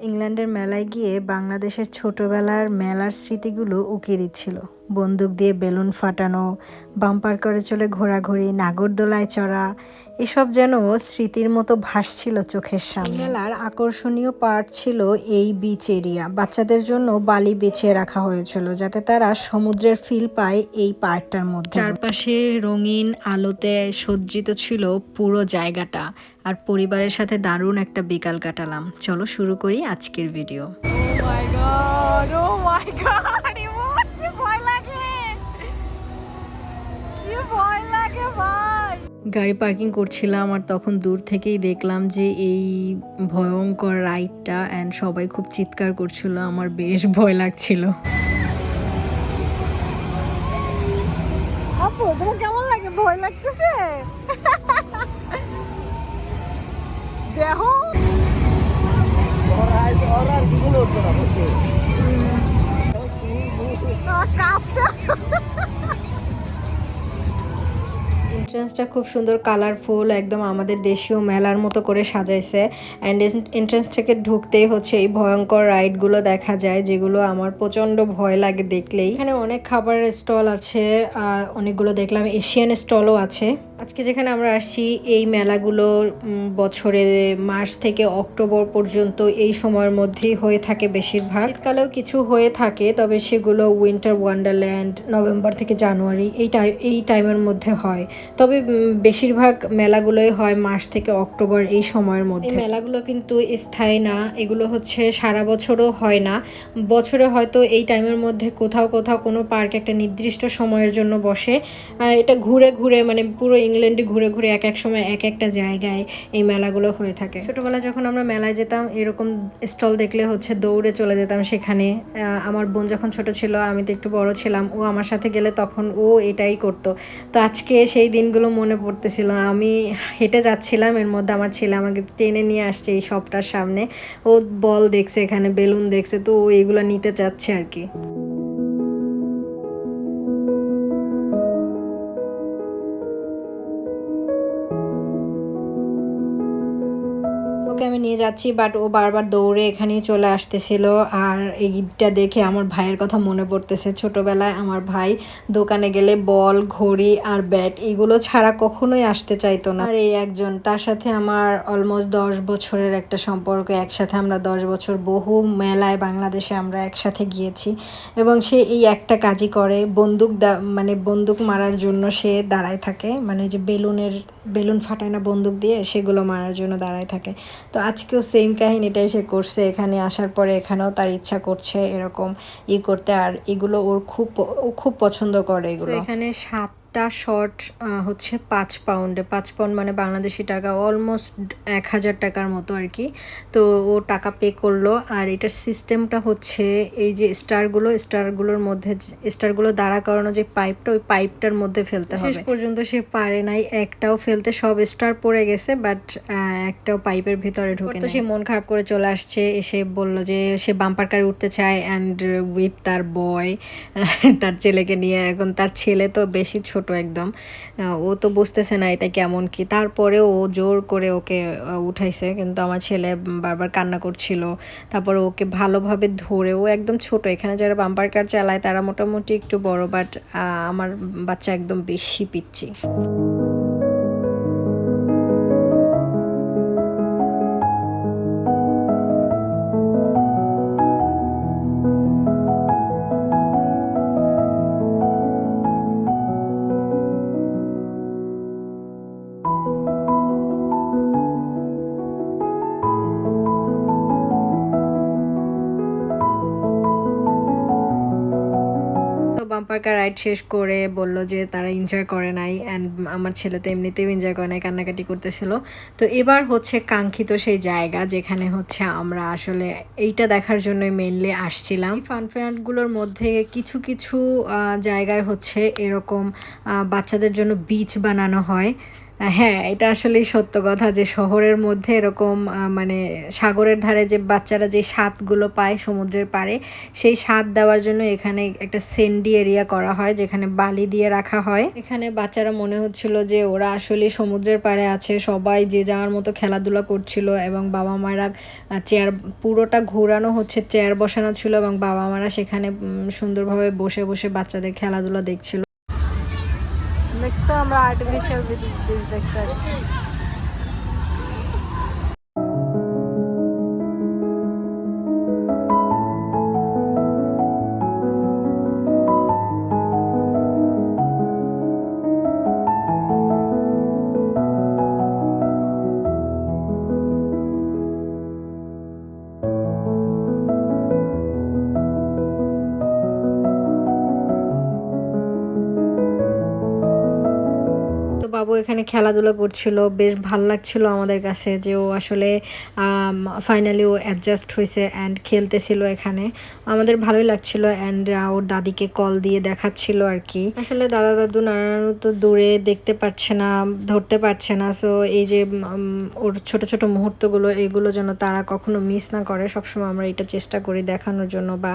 ইংল্যান্ডের মেলায় গিয়ে বাংলাদেশের ছোটবেলার মেলার স্মৃতিগুলো উকিয়ে দিচ্ছিল। বন্দুক দিয়ে বেলুন ফাটানো, বাম্পার করে চলে ঘোরাঘুরি, নাগরদোলায় চড়া এসব যেন স্মৃতির মতো ভাসছিল চোখের সামনে। মেলার আকর্ষণীয় পার্ট ছিল এই বিচ এরিয়া বাচ্চাদের জন্য বালি বেছে রাখা হয়েছিল যাতে তারা সমুদ্রের ফিল পায় এই পার্কটার মধ্যে। চারপাশে রঙিন আলোতে সজ্জিত ছিল পুরো জায়গাটা। আর পরিবারের সাথে দারুণ একটা বিকাল কাটালাম। চলো শুরু করি আজকের ভিডিও গাড়ি পার্কিং করছিলাম আর তখন দূর থেকেই দেখলাম যে এই ভয়ঙ্কর রাইডটা অ্যান্ড সবাই খুব চিৎকার করছিল আমার বেশ ভয় লাগছিল। আপু তোমার কেমন লাগে? ভয় লাগতেছে? দেখো। এন্ট্রান্সটা খুব সুন্দর কালারফুল একদম আমাদের দেশীয় মেলার মতো করে সাজাইছে। অ্যান্ড এন্ট্রান্স থেকে ঢুকতেই হচ্ছে এই ভয়ঙ্কর রাইডগুলো দেখা যায়, যেগুলো আমার প্রচণ্ড ভয় লাগে দেখলেই। এখানে অনেক খাবারের স্টল আছে অনেকগুলো দেখলাম এশিয়ান স্টলও আছে। আজকে যেখানে আমরা আসি এই মেলাগুলো বছরে মার্চ থেকে অক্টোবর পর্যন্ত এই সময়ের মধ্যেই হয়ে থাকে বেশিরভাগ। শীতকালেও কিছু হয়ে থাকে, তবে সেগুলো উইন্টার ওয়ান্ডারল্যান্ড নভেম্বর থেকে জানুয়ারি এই টাইম এই টাইমের মধ্যে হয়। তবে বেশিরভাগ মেলাগুলোই হয় মার্চ থেকে অক্টোবর এই সময়ের মধ্যে। মেলাগুলো কিন্তু স্থায়ী না এগুলো হচ্ছে সারা বছরও হয় না। বছরে হয়তো এই টাইমের মধ্যে কোথাও কোথাও কোনো পার্ক একটা নির্দিষ্ট সময়ের জন্য বসে। এটা ঘুরে ঘুরে মানে পুরো ইংল্যান্ডে ঘুরে ঘুরে এক এক সময় এক একটা জায়গায় এই মেলাগুলো হয়ে থাকে। ছোটবেলায় যখন আমরা মেলায় যেতাম এরকম স্টল দেখলে হচ্ছে দৌড়ে চলে যেতাম সেখানে। আমার বোন যখন ছোট ছিল আমি তো একটু বড় ছিলাম ও আমার সাথে গেলে তখন ও এটাই করতো। তো আজকে সেই দিনগুলো মনে পড়তেছিল। আমি হেঁটে যাচ্ছিলাম, এর মধ্যে আমার ছেলে আমাকে টেনে নিয়ে আসছে এই সবটার সামনে। ও বল দেখছে এখানে, বেলুন দেখছে, তো ও এগুলো নিতে চাচ্ছে আর কি। ওকে আমি নিয়ে যাচ্ছি বাট ও বারবার দৌড়ে এখানেই চলে আসতেছিল। আর এইটা দেখে আমার ভাইয়ের কথা মনে পড়তেছে। ছোটবেলায় আমার ভাই দোকানে গেলে বল, ঘড়ি আর ব্যাট এগুলো ছাড়া কখনোই আসতে চাইতো না। আর এই একজন, তার সাথে আমার অলমোস্ট দশ বছরের একটা সম্পর্ক, একসাথে আমরা দশ বছর বহু মেলায় বাংলাদেশে আমরা একসাথে গিয়েছি। এবং সে এই একটা কাজই করে, বন্দুক মানে বন্দুক মারার জন্য সে দাঁড়ায় থাকে। মানে যে বেলুনের, বেলুন ফাটায় না বন্দুক দিয়ে সেগুলো মারার জন্য দাঁড়ায় থাকে। তো আজকেও সেম কাহিনীটাই সে করছে। এখানে আসার পরে এখানেও তার ইচ্ছা করছে এরকম ই করতে। আর এগুলো ওর খুব ও খুব পছন্দ করে এগুলো। এখানে সাতটা শর্ট হচ্ছে পাঁচ পাউন্ডে পাঁচ পাউন্ড মানে বাংলাদেশি টাকা অলমোস্ট এক হাজার টাকার মতো আর কি। তো ও টাকা পে করল আর এটার সিস্টেমটা হচ্ছে এই যে স্টারগুলো স্টারগুলোর মধ্যে স্টারগুলো দাঁড়া করানো যে পাইপটা ওই পাইপটার মধ্যে ফেলতে হবে। শেষ পর্যন্ত সে পারে নাই একটাও ফেলতে সব স্টার পড়ে গেছে বাট একটাও পাইপের ভিতরে ঢুকে তো সে মন খারাপ করে চলে আসছে এসে বলল যে সে বাম্পার কারে উঠতে চায় অ্যান্ড উইথ তার বয় তার ছেলেকে নিয়ে। এখন তার ছেলে তো বেশি ছোট একদম। আহ, ও তো বুঝতেছে না এটা কেমন কি। তারপরে ও জোর করে ওকে উঠাইছে। কিন্তু আমার ছেলে বারবার কান্না করছিল। তারপরে ওকে ভালোভাবে ধরে ও একদম ছোট। এখানে যারা বাম্পার কার চালায় তারা মোটামুটি একটু বড় বাট আমার বাচ্চা একদম বেশি পিচ্ছি বাম্পার কার রাইড শেষ করে বলল যে তারা এনজয় করে নাই অ্যান্ড আমার ছেলে তো এমনিতেও এনজয় করে নাই, কান্নাকাটি করতেছিল। তো এবার হচ্ছে কাঙ্ক্ষিত সেই জায়গা যেখানে হচ্ছে আমরা আসলে এইটা দেখার জন্য মেনলি আসছিলাম। ফানফেয়ারগুলোর মধ্যে কিছু কিছু জায়গায় হচ্ছে এরকম বাচ্চাদের জন্য বিচ বানানো হয়। হ্যাঁ এটা আসলেই সত্য কথা যে শহরের মধ্যে এরকম মানে সাগরের ধারে যে বাচ্চারা যে স্বাদগুলো পায় সমুদ্রের পাড়ে, সেই স্বাদ দেওয়ার জন্য এখানে একটা সেন্ডি এরিয়া করা হয় যেখানে বালি দিয়ে রাখা হয়। এখানে বাচ্চারা মনে হচ্ছিল যে ওরা আসলে সমুদ্রের পাড়ে আছে, সবাই যে যাওয়ার মতো খেলাধুলা করছিল এবং বাবা মারা চেয়ার, পুরোটা ঘোরানো হচ্ছে, চেয়ার বসানো ছিল এবং বাবা মারা সেখানে সুন্দরভাবে বসে বসে বাচ্চাদের খেলাধুলা দেখছিল। দেখছ আমরা আর্টিফিশিয়াল বীজ দেখতে আসছি এখানে খেলাধুলা করছিল, বেশ ভালো লাগছিল আমাদের কাছে যে ও আসলে ফাইনালি ও অ্যাডজাস্ট হয়েছে অ্যান্ড খেলতেছিল এখানে। আমাদের ভালোই লাগছিল অ্যান্ড ওর দাদিকে কল দিয়ে দেখাচ্ছিল আর কি। আসলে দাদা দাদু নানা তো দূরে দেখতে পাচ্ছে না, ধরতে পারছে না সো এই যে ওর ছোট ছোট মুহূর্তগুলো, এগুলো যেন তারা কখনো মিস না করে, সবসময় আমরা এটা চেষ্টা করি দেখানোর জন্য বা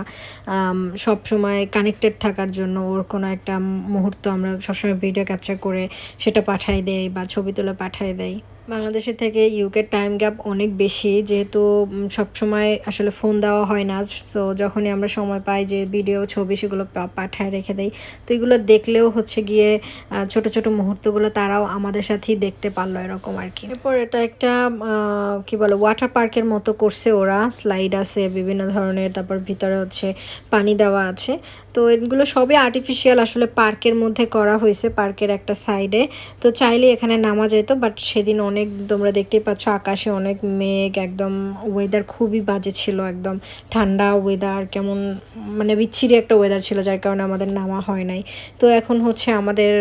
সব সময় কানেক্টেড থাকার জন্য। ওর কোনো একটা মুহূর্ত আমরা সবসময় ভিডিও ক্যাপচার করে সেটা পাঠাই দেই বা ছবি তুলে পাঠাই দেয়। বাংলাদেশের থেকে ইউকের টাইম গ্যাপ অনেক বেশি, যেহেতু সবসময় আসলে ফোন দেওয়া হয় না। সো যখনই আমরা সময় পাই যে ভিডিও ছবি সেগুলো পাঠায় রেখে দেই। তো এগুলো দেখলেও হচ্ছে গিয়ে ছোট ছোট মুহূর্তগুলো তারাও আমাদের সাথেই দেখতে পারল এরকম আর কি। এরপর এটা একটা কি বলে ওয়াটার পার্কের মতো করছে ওরা। স্লাইড আছে, বিভিন্ন ধরনের। তারপর ভিতরে হচ্ছে পানি দেওয়া আছে। তো এগুলো সবই আর্টিফিশিয়াল আসলে পার্কের মধ্যে করা হয়েছে, পার্কের একটা সাইডে তো চাইলে এখানে নামা যেত বাট সেদিন অনেক তোমরা দেখতেই পাচ্ছ, আকাশে অনেক মেঘ, একদম ওয়েদার খুবই বাজে ছিল একদম। ঠান্ডা ওয়েদার কেমন মানে বিচ্ছিরি একটা ওয়েদার ছিল, যার কারণে আমাদের নামা হয় নাই। তো এখন হচ্ছে আমাদের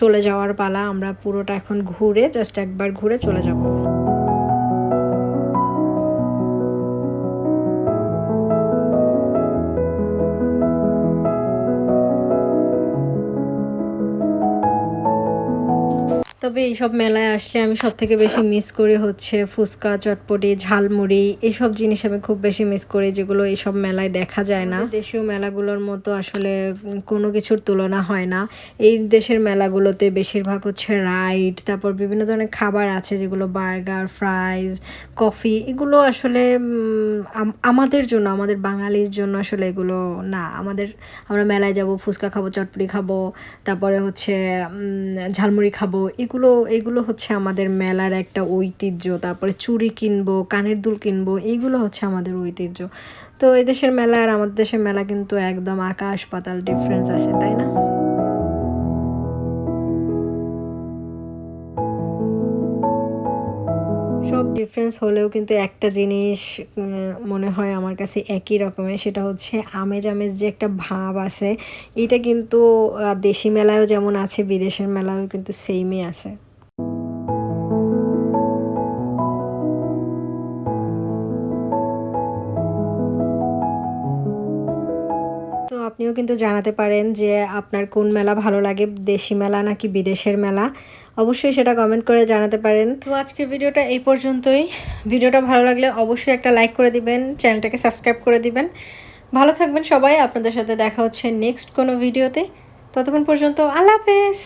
চলে যাওয়ার পালা, আমরা পুরোটা এখন ঘুরে জাস্ট একবার ঘুরে চলে যাব। তবে এইসব মেলায় আসলে আমি সব থেকে বেশি মিস করি হচ্ছে ফুচকা, চটপটি, ঝালমুড়ি, এইসব জিনিস আমি খুব বেশি মিস করি যেগুলো এইসব মেলায় দেখা যায় না। দেশীয় মেলাগুলোর মতো আসলে কোনো কিছুর তুলনা হয় না। এই দেশের মেলাগুলোতে বেশিরভাগ হচ্ছে রাইড, তারপর বিভিন্ন ধরনের খাবার আছে যেগুলো বার্গার, ফ্রাইজ, কফি, এগুলো আসলে আমাদের জন্য, আমাদের বাঙালির জন্য আসলে এগুলো না। আমাদের, আমরা মেলায় যাব, ফুচকা খাব, চটপটি খাব, তারপরে হচ্ছে ঝালমুড়ি খাব এগুলো এগুলো হচ্ছে আমাদের মেলার একটা ঐতিহ্য। তারপরে চুড়ি কিনবো, কানের দুল কিনবো এইগুলো হচ্ছে আমাদের ঐতিহ্য। তো এদেশের দেশের মেলা আর আমাদের দেশের মেলা কিন্তু একদম আকাশ পাতাল ডিফারেন্স আছে, তাই না? সব ডিফারেন্স হলেও কিন্তু একটা জিনিস মনে হয় আমার কাছে একই রকমের, সেটা হচ্ছে আমেজ আমেজ যে একটা ভাব আছে, এটা কিন্তু দেশি মেলায়ও যেমন আছে, বিদেশের মেলায়ও কিন্তু সেইমই আছে। আপনিও কিন্তু জানাতে পারেন যে আপনার কোন মেলা ভালো লাগে, দেশি মেলা নাকি বিদেশের মেলা? অবশ্যই সেটা কমেন্ট করে জানাতে পারেন। তো আজকের ভিডিওটা এই পর্যন্তই। ভিডিওটা ভালো লাগলে অবশ্যই একটা লাইক করে দিবেন, চ্যানেলটাকে সাবস্ক্রাইব করে দিবেন। ভালো থাকবেন সবাই, আপনাদের সাথে দেখা হচ্ছে নেক্সট কোনো ভিডিওতে। ততক্ষণ পর্যন্ত আল্লাহ হাফেজ।